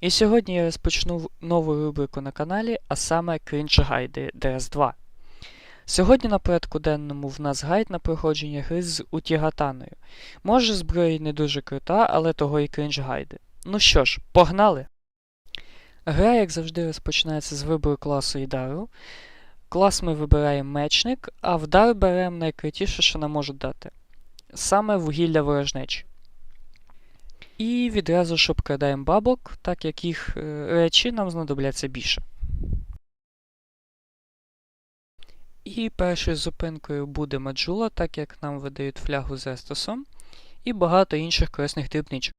І сьогодні я розпочну нову рубрику на каналі, а саме Крінж гайди DS2. Сьогодні на порядку денному в нас гайд на проходження гри з Утігатаною. Може, зброя не дуже крута, але того і крінж гайди. Ну що ж, погнали! Гра, як завжди, розпочинається з вибору класу і дару. Клас ми вибираємо мечник, а в дар беремо найкрутіше, що нам можуть дати. Саме вугілля ворожнечі. І відразу ж обкрадаємо бабок, так як їх е, речі нам знадобляться більше. І першою зупинкою буде Маджула, так як нам видають флягу з Естосом, і багато інших корисних дрібничок.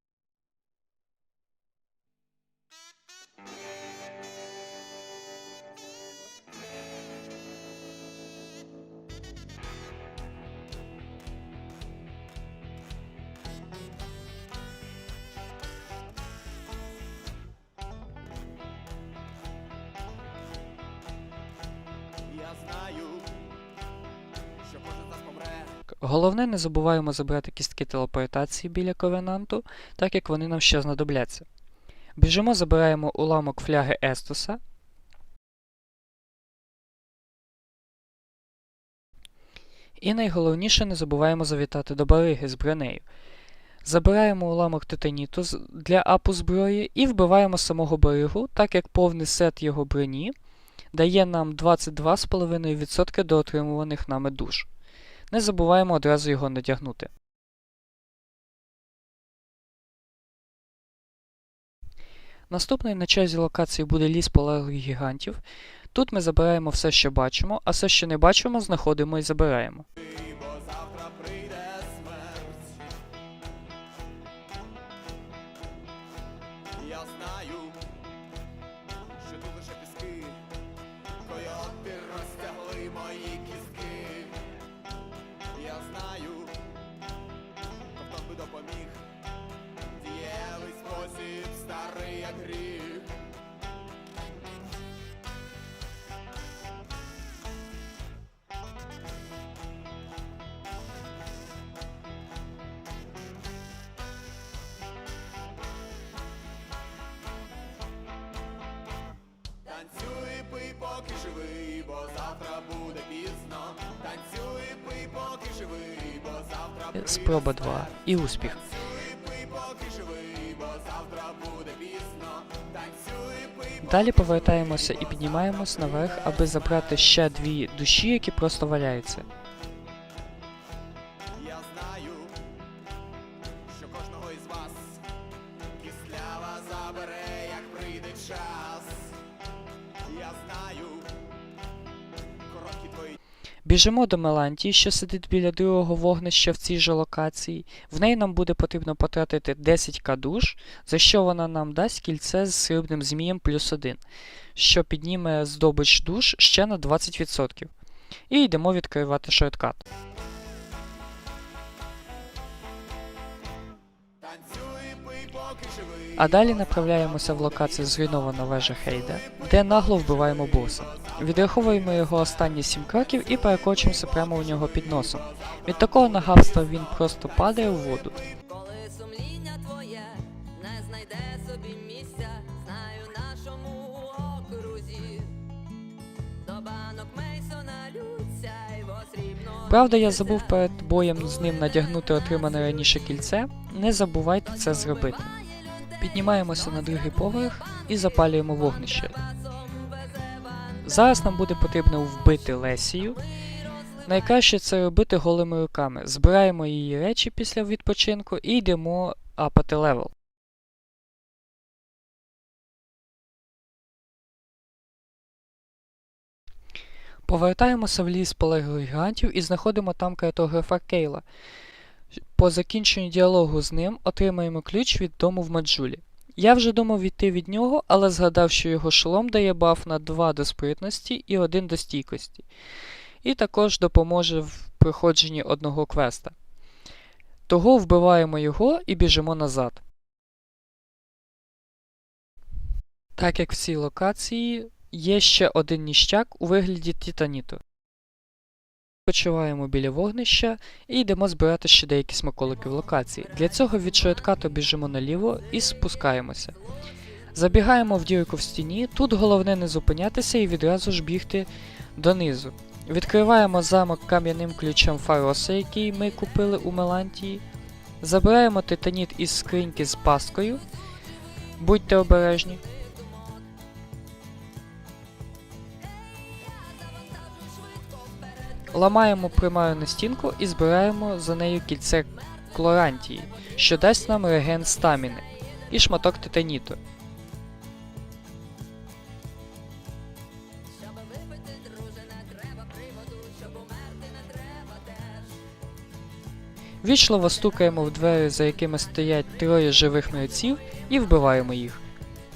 Головне, не забуваємо забрати кістки телепортації біля ковенанту, так як вони нам ще знадобляться. Біжимо, забираємо уламок фляги Естоса. І найголовніше не забуваємо завітати до бариги з бронею. Забираємо уламок титаніту для апу зброї і вбиваємо самого баригу, так як повний сет його броні дає нам 22,5% до отримуваних нами душ. Не забуваємо одразу його надягнути. Наступною на черзі локації буде ліс полеглих гігантів. Тут ми забираємо все, що бачимо, а все, що не бачимо, знаходимо і забираємо. Спроба 2 і успіх. Далі повертаємося і піднімаємось наверх, аби забрати ще дві душі, які просто валяються. Я знаю, Біжимо до Мелантії, що сидить біля другого вогнища в цій же локації. В неї нам буде потрібно потратити 10к душ, за що вона нам дасть кільце з срібним змієм плюс 1, що підніме здобич душ ще на 20%. І йдемо відкривати шорткат. А далі направляємося в локацію зруйнована вежа Хейда, де нагло вбиваємо боса. Відраховуємо його останні 7 кроків і перекочуємося прямо у нього під носом. Від такого нагавства він просто падає в воду. Коли сумління твоє не знайде собі місця, знаю нашому окрузі. До банок Мейсона лються й срібно. Правда, я забув перед боєм з ним надягнути отримане раніше кільце. Не забувайте це зробити. Піднімаємося на другий поверх і запалюємо вогнище. Зараз нам буде потрібно вбити Лесію. Найкраще це робити голими руками. Збираємо її речі після відпочинку і йдемо апати левел. Повертаємося в ліс полеглих гігантів і знаходимо там картографа Кейла. По закінченню діалогу з ним отримаємо ключ від дому в Маджулі. Я вже думав відійти від нього, але згадав, що його шолом дає баф на 2 до спритності і 1 до стійкості. І також допоможе в проходженні одного квеста. Того вбиваємо його і біжимо назад. Так як в цій локації є ще один ніщак у вигляді титаніту. Почуваємо біля вогнища і йдемо збирати ще деякі смаколики в локації. Для цього від шорткату біжимо наліво і спускаємося. Забігаємо в дірку в стіні, тут головне не зупинятися і відразу ж бігти донизу. Відкриваємо замок кам'яним ключем Фароса, який ми купили у Мелантії. Забираємо титаніт із скриньки з пасткою. Будьте обережні. Ламаємо примарну стінку і збираємо за нею кільце клорантії, що дасть нам реген стаміни і шматок титаніту. Вічливо стукаємо в двері, за якими стоять троє живих мертвців, і вбиваємо їх.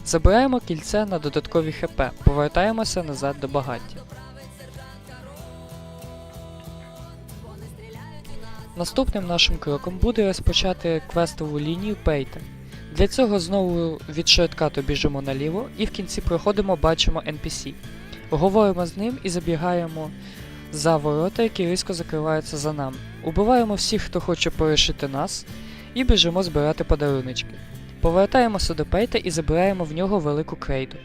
Забираємо кільце на додаткові ХП, повертаємося назад до багаття. Наступним нашим кроком буде розпочати квестову лінію Пейта. Для цього знову від шорткату біжимо наліво і в кінці проходимо бачимо NPC. Говоримо з ним і забігаємо за ворота, які різко закриваються за нами. Убиваємо всіх, хто хоче порішити нас, і біжимо збирати подаруночки. Повертаємося до Пейта і забираємо в нього велику крейду.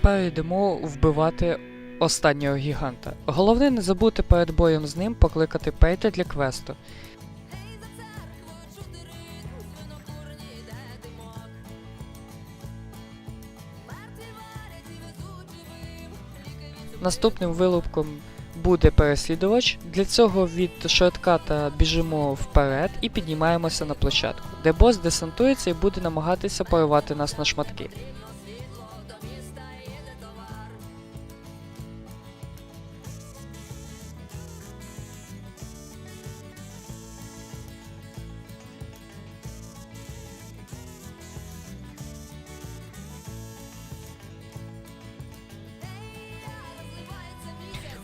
Перейдемо вбивати останнього гіганта. Головне не забути перед боєм з ним покликати Пейта для квесту. Наступним вилупком буде переслідувач. Для цього від шортката біжимо вперед і піднімаємося на площадку, де бос десантується і буде намагатися порвати нас на шматки.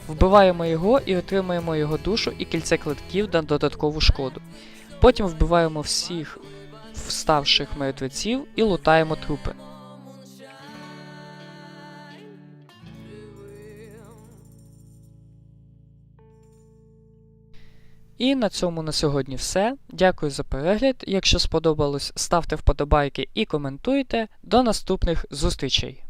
Вбиваємо його і отримаємо його душу і кільце клитків на додаткову шкоду. Потім вбиваємо всіх вставших мертвеців і лутаємо трупи. І на цьому на сьогодні все. Дякую за перегляд. Якщо сподобалось, ставте вподобайки і коментуйте. До наступних зустрічей!